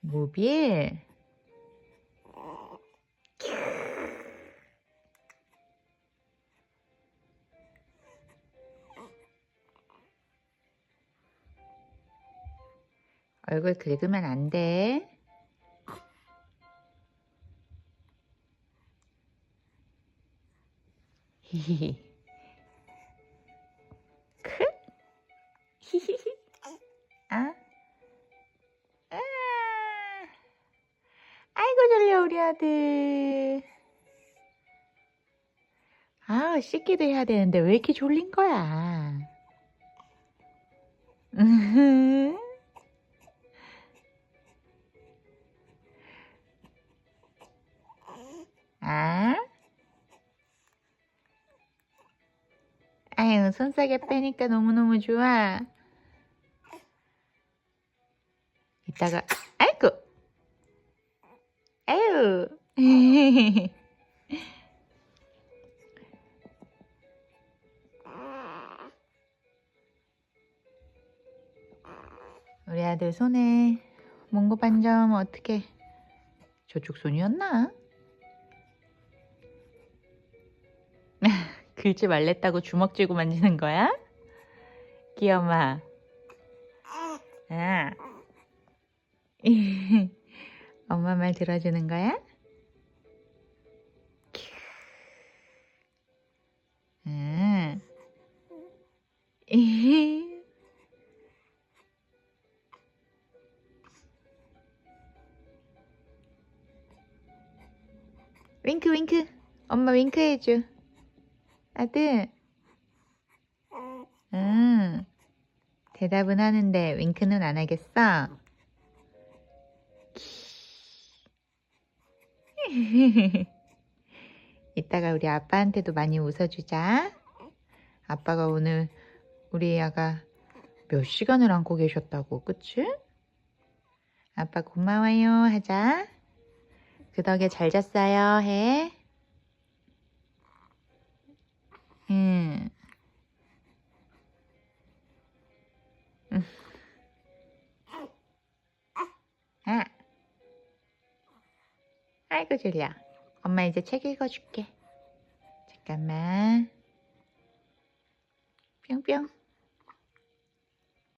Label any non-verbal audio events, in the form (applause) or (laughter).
모빌. 얼굴 긁으면 안 돼. 히히히. 크? 히히히. 우리 아들. 아 씻기도 해야 되는데 왜 이렇게 졸린 거야? (laughs) 아? 아유, 손싸개 빼니까 너무너무 좋아. 이따가, 아이고! 아유! (laughs) 우리 아들 손에 몽고 반점 어떻게 저쪽 손이었나? (laughs) 긁지 말랬다고 주먹 쥐고 만지는 거야? 귀여마. 아. (laughs) 엄마 말 들어주는 거야? 응. 윙크 윙크. 엄마 윙크 해줘. 아들. 응. 대답은 하는데 윙크는 안 하겠어 (laughs) 이따가 우리 아빠한테도 많이 웃어주자 아빠가 오늘 우리 애가 몇 시간을 안고 계셨다고 그치? 아빠 고마워요 하자 그 덕에 잘 잤어요 해 음. 음. 아이고 졸려. 엄마 이제 책 읽어줄게. 잠깐만. 뿅뿅.